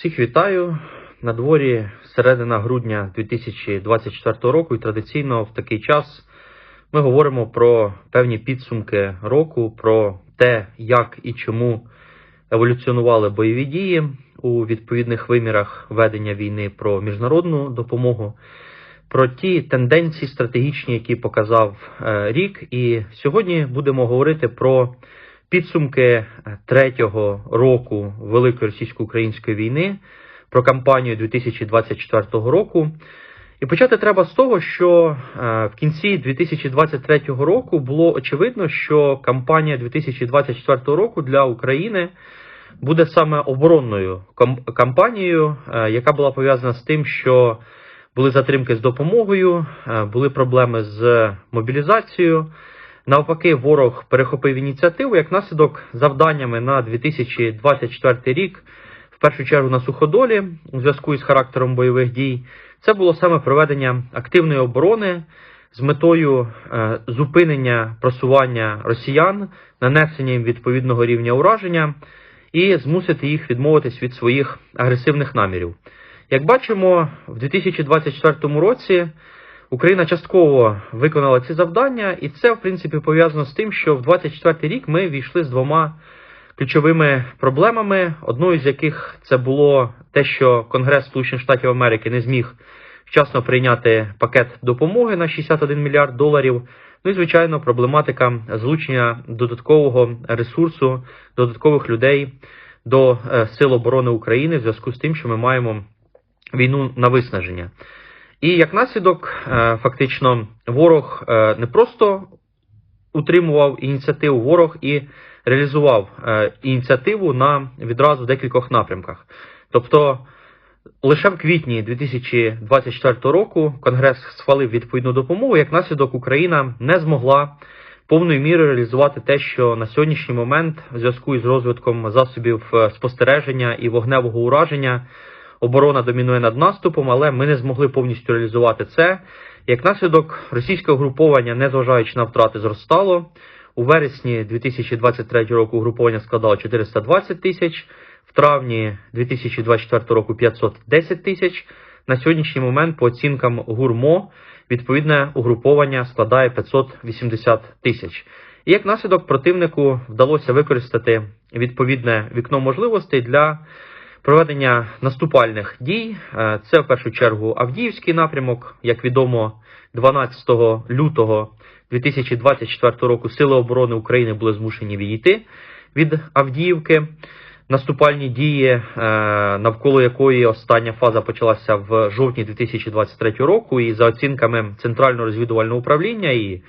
Всіх вітаю. На дворі середина грудня 2024 року, і традиційно в такий час ми говоримо про певні підсумки року, про те, як і чому еволюціонували бойові дії у відповідних вимірах ведення війни, про міжнародну допомогу, про ті тенденції стратегічні, які показав е, рік. І сьогодні будемо говорити про підсумки е, третього року Великої російсько-української війни, про кампанію 2024 року. І почати треба з того, що е, в кінці 2023 року було очевидно, що кампанія 2024 року для України буде саме оборонною кам- кампанією, е, яка була пов'язана з тим, що були затримки з допомогою, були проблеми з мобілізацією. Навпаки, ворог перехопив ініціативу як наслідок завданнями на 2024 рік, в першу чергу на суходолі, у зв'язку із характером бойових дій. Це було саме проведення активної оборони з метою е, зупинення просування росіян, нанесення їм відповідного рівня ураження і змусити їх відмовитись від своїх агресивних намірів. Як бачимо, в 2024 році Україна частково виконала ці завдання, і це, в принципі, пов'язано з тим, що в 2024 рік ми війшли з двома ключовими проблемами, одною з яких це було те, що Конгрес Сполучених Штатів Америки не зміг вчасно прийняти пакет допомоги на 61 мільярд доларів. Ну і звичайно, проблематика залучення додаткового ресурсу, додаткових людей до е, Сил оборони України в зв'язку з тим, що ми маємо війну на виснаження. І як наслідок, е, фактично, ворог е, не просто утримував ініціативу, ворог і реалізував е, ініціативу на відразу декількох напрямках. Тобто, лише в квітні 2024 року Конгрес схвалив відповідну допомогу. Як наслідок, Україна не змогла повною мірою реалізувати те, що на сьогоднішній момент, в зв'язку із розвитком засобів спостереження і вогневого ураження, оборона домінує над наступом, але ми не змогли повністю реалізувати це. Як наслідок, російське угруповання, незважаючи на втрати, зростало. У вересні 2023 року угруповання складало 420 тисяч, в травні 2024 року 510 тисяч. На сьогоднішній момент, по оцінкам ГУРМО, відповідне угруповання складає 580 тисяч. І як наслідок противнику вдалося використати відповідне вікно можливостей для проведення наступальних дій. Е, Це в першу чергу Авдіївський напрямок. Як відомо, 12 лютого 2024 року Сили оборони України були змушені відійти від Авдіївки. Наступальні дії, е, навколо якої остання фаза почалася в жовтні 2023 року, і за оцінками Центрального розвідувального управління і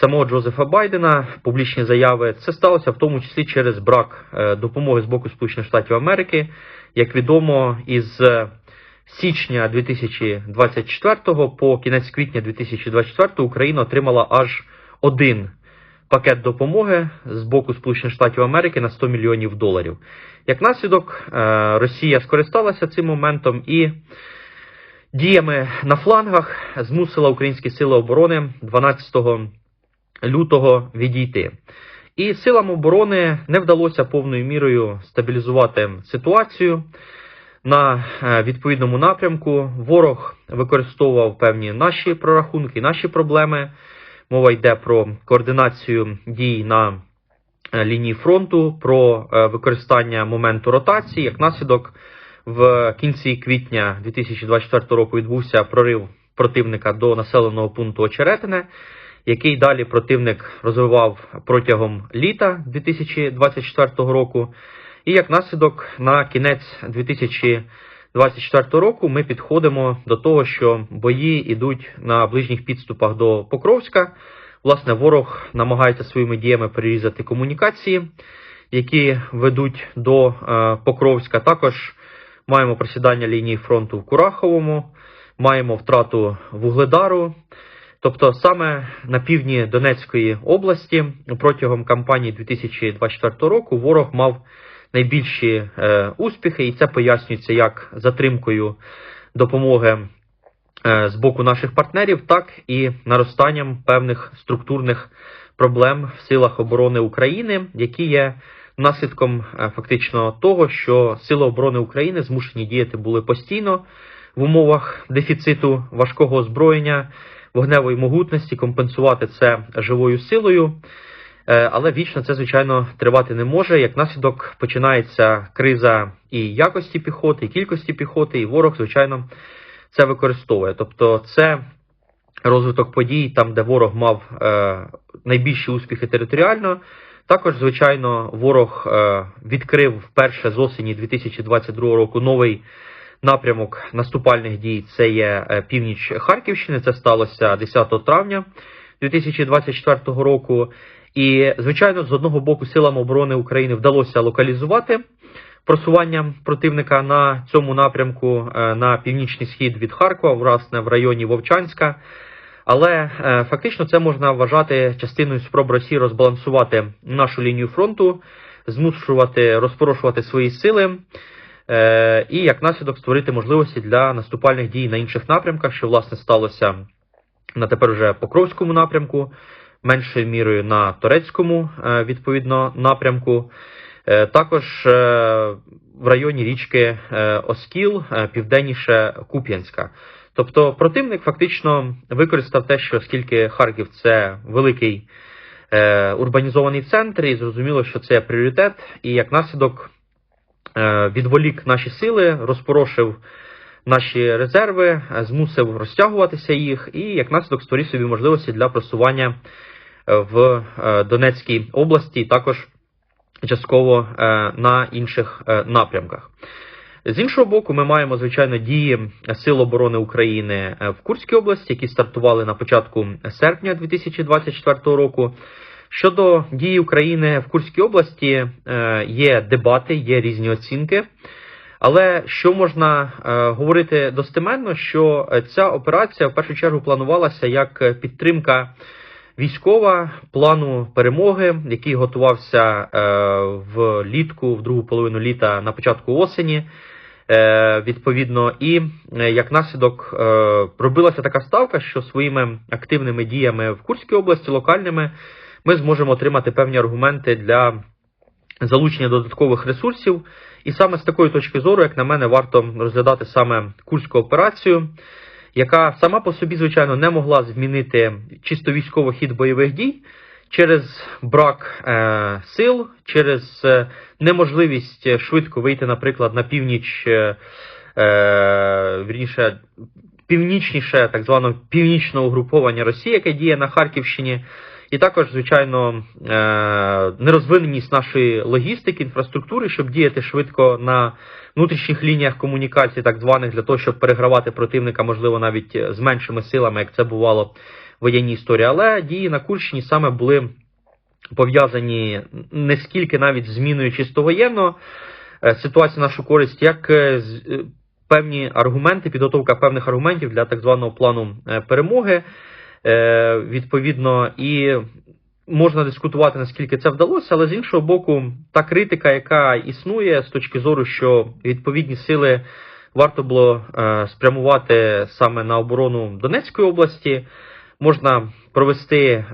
самого Джозефа Байдена, публічні заяви, це сталося в тому числі через брак е, допомоги з боку Сполучених Штатів Америки. Як відомо, із січня 2024 по кінець квітня 2024 Україна отримала аж один пакет допомоги з боку Сполучених Штатів Америки на 100 мільйонів доларів. Як наслідок, е, Росія скористалася цим моментом і діями на флангах змусила українські сили оборони 12 лютого відійти. І силам оборони не вдалося повною мірою стабілізувати ситуацію на е, відповідному напрямку. Ворог використовував певні наші прорахунки, наші проблеми. Мова йде про координацію дій на е, лінії фронту, про е, використання моменту ротації. Як наслідок, в кінці квітня 2024 року відбувся прорив противника до населеного пункту Очеретине, який далі противник розвивав протягом літа 2024 року. І як наслідок, на кінець 2024 року ми підходимо до того, що бої йдуть на ближніх підступах до Покровська. Власне, ворог намагається своїми діями перерізати комунікації, які ведуть до е, Покровська. Також маємо просідання лінії фронту в Кураховому, маємо втрату Вугледару. Тобто саме на півдні Донецької області протягом кампанії 2024 року ворог мав найбільші е, успіхи, і це пояснюється як затримкою допомоги е, з боку наших партнерів, так і наростанням певних структурних проблем в силах оборони України, які є наслідком е, фактично того, що Сили оборони України змушені діяти були постійно в умовах дефіциту важкого озброєння, вогневої могутності, компенсувати це живою силою. Е, Але вічно це, звичайно, тривати не може. Як наслідок починається криза і якості піхоти, і кількості піхоти, і ворог, звичайно, це використовує. Тобто, це розвиток подій, там, де ворог мав е, найбільші успіхи територіально. Також, звичайно, ворог е, відкрив вперше з осені 2022 року новий напрямок наступальних дій. Це є е, північ Харківщини. Це сталося 10 травня 2024 року. І, звичайно, з одного боку, силам оборони України вдалося локалізувати просування противника на цьому напрямку е, на північний схід від Харкова, власне, в районі Вовчанська. Але е, фактично це можна вважати частиною спроб Росії розбалансувати нашу лінію фронту, змушувати розпорошувати свої сили. Е, І як наслідок створити можливості для наступальних дій на інших напрямках, що власне сталося на тепер вже Покровському напрямку, меншою мірою на Торецькому, е, відповідно, напрямку. Е, Також в районі річки Оскіл, південніше Куп'янська. Тобто противник фактично використав те, що оскільки Харків це великий урбанізований центр, і зрозуміло, що це пріоритет, і як наслідок відволік наші сили, розпорошив наші резерви, е, змусив розтягуватися їх, і як наслідок створив собі можливості для просування е, в е, Донецькій області, також частково е, на інших е, напрямках. З іншого боку, ми маємо звичайно дії Сил оборони України е, в Курській області, які стартували на початку серпня 2024 року. Щодо дії України в Курській області, е, є дебати, є різні оцінки. Але що можна е, говорити достеменно, що ця операція в першу чергу планувалася як підтримка військова плану перемоги, який готувався е, в літку, в другу половину літа на початку осені. Відповідно, і як наслідок робилася така ставка, що своїми активними діями в Курській області, локальними, ми зможемо отримати певні аргументи для залучення додаткових ресурсів. І саме з такої точки зору, як на мене, варто розглядати саме Курську операцію, яка сама по собі, звичайно, не могла змінити чисто військовий хід бойових дій через брак е, сил, через е, неможливість швидко вийти, наприклад, на північ, е, е, вірніше, північніше так званого північного угруповання Росії, яке діє на Харківщині. І також, звичайно, е, нерозвиненість нашої логістики, інфраструктури, щоб діяти швидко на внутрішніх лініях комунікації, так званих, для того, щоб перегравати противника, можливо, навіть з меншими силами, як це бувало в воєнній історії. Але дії на Курщині саме були пов'язані не скільки навіть зміною чисто воєнного е, ситуації нашу користь, як е, е, певні аргументи, підготовка певних аргументів для так званого плану е, перемоги. Е, Відповідно, і можна дискутувати, наскільки це вдалося, але з іншого боку, та критика, яка існує з точки зору, що відповідні сили варто було е, спрямувати саме на оборону Донецької області. Можна провести е,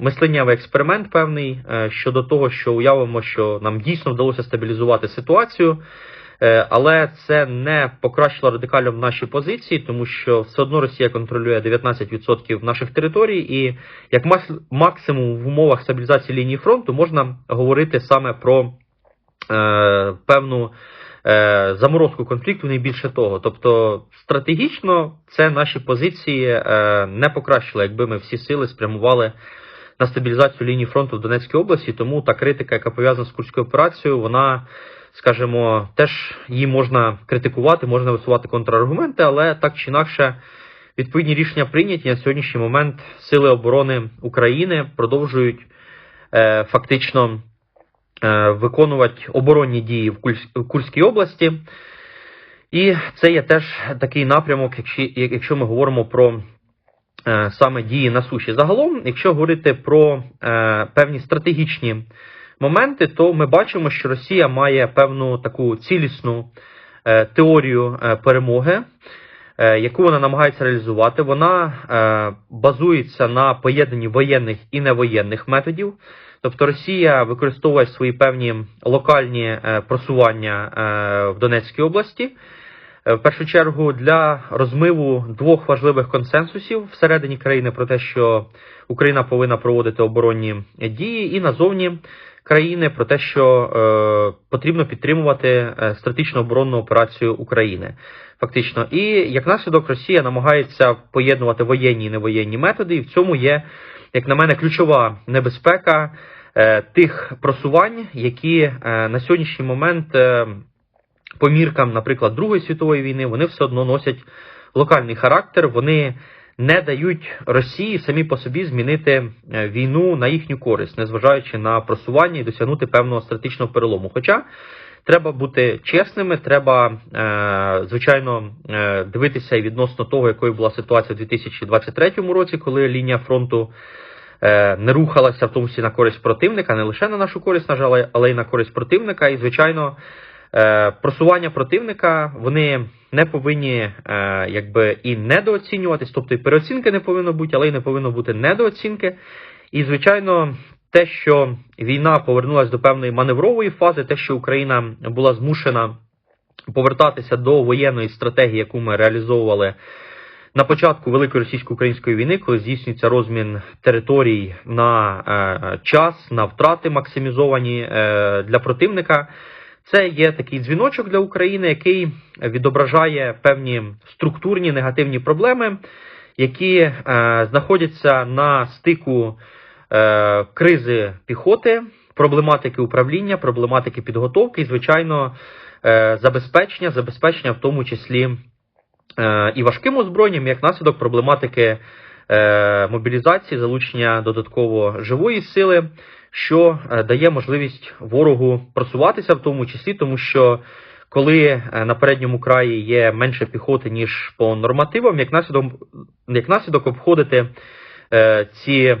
мисленнєвий експеримент певний щодо того, що уявимо, що нам дійсно вдалося стабілізувати ситуацію. Е, Але це не покращило радикально в нашій позиції, тому що все одно Росія контролює 19% наших територій, і як максимум в умовах стабілізації лінії фронту можна говорити саме про е, певну е, заморозку конфлікту, не більше того. Тобто стратегічно це наші позиції е, не покращило, якби ми всі сили спрямували на стабілізацію лінії фронту в Донецькій області. Тому та критика, яка пов'язана з Курською операцією, вона, скажімо, теж її можна критикувати, можна висувати контраргументи, але так чи інакше. Відповідні рішення прийняті на сьогоднішній момент Сили оборони України продовжують е, фактично е, виконувати оборонні дії в Кульс- в Курській області. І це є теж такий напрямок, якщо, якщо ми говоримо про е, саме дії на суші. Загалом, якщо говорити про е, певні стратегічні моменти, то ми бачимо, що Росія має певну таку цілісну е, теорію е, перемоги, е, яку вона намагається реалізувати. Вона базується на поєднанні воєнних і невоєнних методів. Тобто Росія використовує свої певні локальні просування в Донецькій області. В першу чергу для розмиву двох важливих консенсусів всередині країни про те, що Україна повинна проводити оборонні дії, і назовні країни про те, що е, потрібно підтримувати е, стратегічну оборонну операцію України. Фактично, і як наслідок Росія намагається поєднувати воєнні і невоєнні методи, і в цьому є, як на мене, ключова небезпека е, тих просувань, які е, на сьогоднішній момент. Е, по міркам, наприклад, Другої світової війни, вони все одно носять локальний характер. Вони не дають Росії самі по собі змінити е, війну на їхню користь, незважаючи на просування і досягнути певного стратегічного перелому. Хоча треба бути чесними, треба, е, звичайно, е, дивитися і відносно того, якою була ситуація у 2023 році, коли лінія фронту. Не рухалася в тому числі на користь противника, не лише на нашу користь, на жаль, але й на користь противника. І, звичайно, просування противника вони не повинні е, якби і недооцінюватись, тобто і переоцінки не повинно бути, але й не повинно бути недооцінки. І, звичайно, те, що війна повернулася до певної маневрової фази, те, що Україна була змушена повертатися до воєнної стратегії, яку ми реалізовували. На початку Великої російсько-української війни, коли здійснюється розмін територій на е, час, на втрати максимізовані е, для противника, це є такий дзвіночок для України, який відображає певні структурні негативні проблеми, які е, знаходяться на стику е, кризи піхоти, проблематики управління, проблематики підготовки і, звичайно, е, забезпечення, забезпечення в тому числі е, і важким озброєнням, як наслідок проблематики е, мобілізації, залучення додатково живої сили що е, дає можливість ворогу просуватися, в тому числі, тому що коли е, на передньому краї є менше піхоти, ніж по нормативам, як наслідок, як наслідок обходити е, ці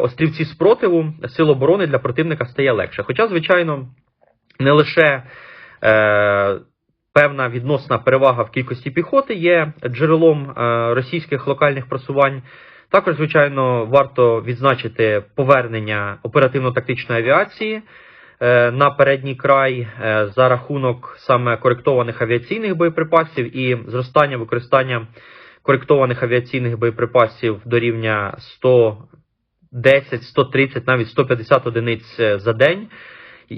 острівці спротиву сил оборони для противника стає легше. Хоча, звичайно, не лише певна відносна перевага в кількості піхоти є джерелом російських локальних просувань. Також, звичайно, варто відзначити повернення оперативно-тактичної авіації е, на передній край е, за рахунок саме коректованих авіаційних боєприпасів і зростання використання коректованих авіаційних боєприпасів до рівня 110, 130, навіть 150 одиниць е, за день.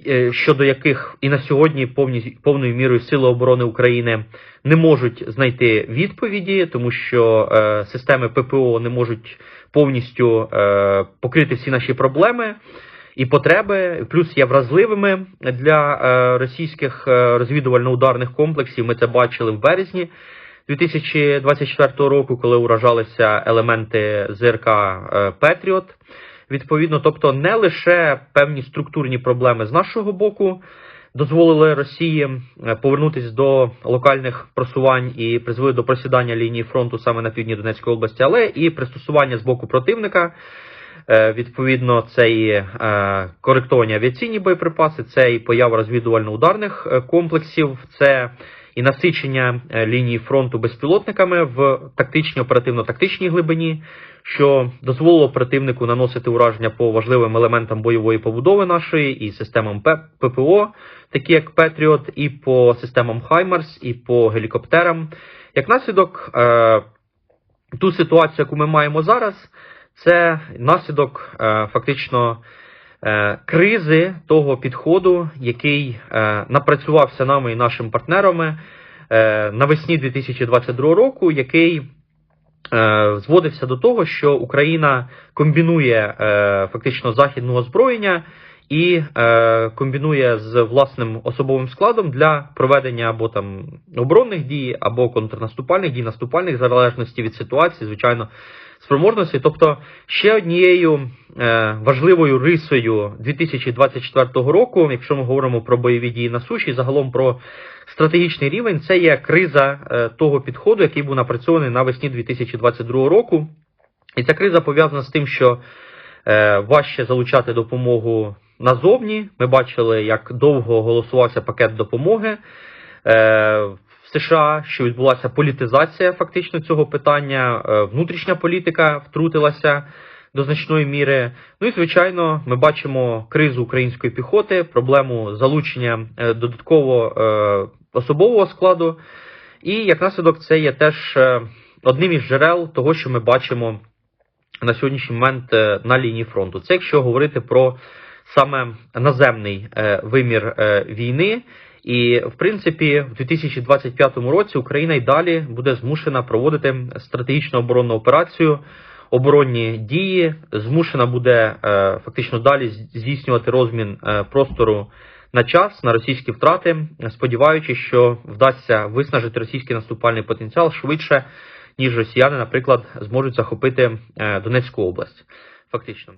Е, Щодо яких і на сьогодні повні, повною мірою Сили оборони України не можуть знайти відповіді, тому що е, системи ППО не можуть повністю е, покрити всі наші проблеми і потреби, плюс є вразливими для е, російських е, розвідувально-ударних комплексів. Ми це бачили в березні 2024 року, коли уражалися елементи ЗРК Петріот. Відповідно, тобто не лише певні структурні проблеми з нашого боку дозволили Росії е, повернутися до локальних просувань і призвели до просідання лінії фронту саме на півдні Донецької області, але і пристосування з боку противника. Е, Відповідно, це і е, коректовані авіаційні боєприпаси, це і поява розвідувально-ударних комплексів, це і насичення е, лінії фронту безпілотниками в тактичній оперативно-тактичній глибині, що дозволило противнику наносити ураження по важливим елементам бойової побудови нашої і системам ППО, такі як Петріот, і по системам Хаймарс, і по гелікоптерам. Як наслідок, е, ту ситуацію, яку ми маємо зараз, це наслідок е, фактично кризи того підходу, який е, напрацювався нами і нашими партнерами е, навесні 2022 року, який е, зводився до того, що Україна комбінує е, фактично західного озброєння і е, комбінує з власним особовим складом для проведення або там оборонних дій, або контрнаступальних дій, наступальних, в залежності від ситуації, звичайно, спроможності. Тобто, ще однією е, важливою рисою 2024 року, якщо ми говоримо про бойові дії на суші, загалом про стратегічний рівень, це є криза е, того підходу, який був напрацьований навесні 2022 року. І ця криза пов'язана з тим, що е, важче залучати допомогу назовні. Ми бачили, як довго голосувався пакет допомоги США, що відбулася політизація фактично цього питання. Е, внутрішня політика втрутилася до значної міри. Ну і звичайно, ми бачимо кризу української піхоти, проблему залучення е, додатково е, особового складу. І як наслідок, це є теж одним із джерел того, що ми бачимо на сьогоднішній момент на лінії фронту. Це якщо говорити про саме наземний вимір війни. І в принципі, в 2025 році Україна й далі буде змушена проводити стратегічну оборонну операцію, оборонні дії, змушена буде е, фактично далі здійснювати розмін е, простору на час на російські втрати, сподіваючись, що вдасться виснажити російський наступальний потенціал швидше, ніж росіяни, наприклад, зможуть захопити е, Донецьку область. Фактично.